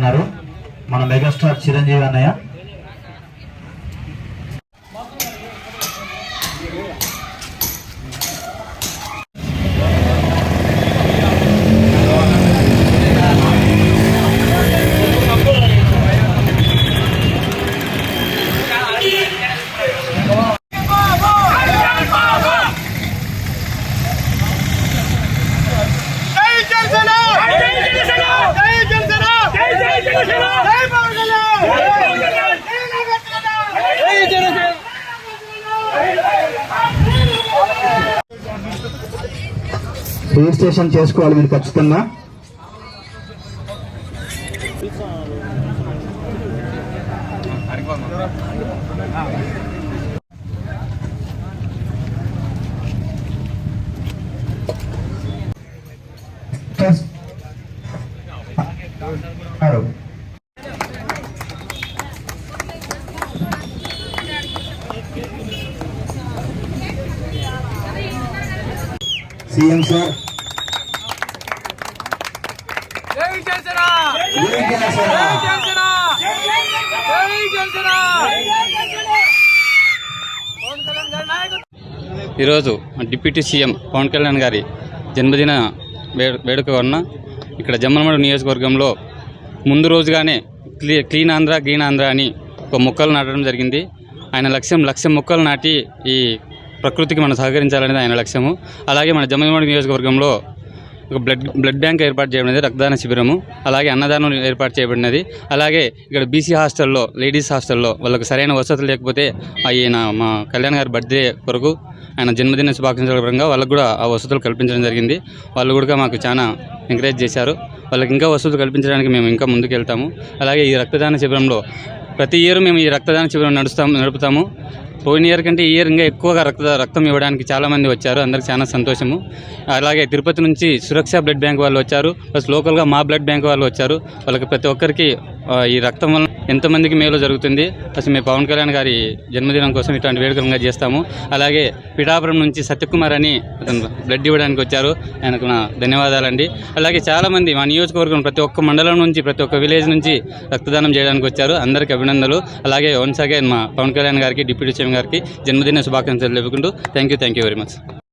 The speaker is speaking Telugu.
ఉన్నారు. మన మెగాస్టార్ చిరంజీవి అన్నయ్య. రిజిస్ట్రేషన్ చేసుకోవాలి మీరు ఖచ్చితంగా. సీఎం సార్ ఈరోజు డిప్యూటీ సీఎం పవన్ కళ్యాణ్ గారి జన్మదిన వేడుక వలన ఇక్కడ జమ్మలమడు నియోజకవర్గంలో ముందు రోజుగానే క్లీ క్లీన్ ఆంధ్ర గ్రీన్ ఆంధ్ర అని ఒక మొక్కలు నాటడం జరిగింది ఆయన లక్ష్యం లక్ష మొక్కలు నాటి ఈ ప్రకృతికి మనం సహకరించాలనేది ఆయన లక్ష్యము అలాగే మన జమ్మలమడు నియోజకవర్గంలో ఒక బ్లడ్ బ్లడ్ బ్యాంక్ ఏర్పాటు చేయబడినది రక్తదాన శిబిరము అలాగే అన్నదానం ఏర్పాటు చేయబడినది. అలాగే ఇక్కడ బీసీ హాస్టల్లో లేడీస్ హాస్టల్లో వాళ్ళకి సరైన వసతులు లేకపోతే ఆయన మా కళ్యాణ్ గారి బర్త్డే కొరకు ఆయన జన్మదిన శుభాకాంక్షల పరంగా వాళ్ళకు కూడా ఆ వసతులు కల్పించడం జరిగింది. వాళ్ళు కూడా మాకు చాలా ఎంకరేజ్ చేశారు. వాళ్ళకి ఇంకా వసతులు కల్పించడానికి మేము ఇంకా ముందుకు వెళ్తాము అలాగే ఈ రక్తదాన శిబిరంలో ప్రతి ఇయర్ మేము ఈ రక్తదాన శిబిరం నడుస్తాము నడుపుతాము. పోయిన ఇయర్ కంటే ఈ ఇయర్ ఇంకా ఎక్కువగా రక్త రక్తం ఇవ్వడానికి చాలామంది వచ్చారు. అందరికి చాలా సంతోషము. అలాగే తిరుపతి నుంచి సురక్ష బ్లడ్ బ్యాంక్ వాళ్ళు వచ్చారు. ప్లస్ లోకల్గా మా బ్లడ్ బ్యాంక్ వాళ్ళు వచ్చారు. వాళ్ళకి ప్రతి ఒక్కరికి ఈ రక్తం వల్ల ఎంతమందికి మేలు జరుగుతుంది? అసలు మేము పవన్ కళ్యాణ్ గారి జన్మదినం కోసం ఇట్లాంటి వేడుకలుగా చేస్తాము. అలాగే పిఠాపురం నుంచి సత్యకుమార్ అని అతను బ్లడ్ ఇవ్వడానికి వచ్చారు. ఆయనకు నా ధన్యవాదాలండి. అలాగే చాలామంది మా నియోజకవర్గం ప్రతి ఒక్క మండలం నుంచి ప్రతి ఒక్క విలేజ్ నుంచి రక్తదానం చేయడానికి వచ్చారు. అందరికీ అభినందనలు. అలాగే వన్స్ అగైన్ మా పవన్ కళ్యాణ్ గారికి డిప్యూటీ సీఎం గారికి జన్మదిన శుభాకాంక్షలు తెలుపుకుంటూ thank you thank you very much.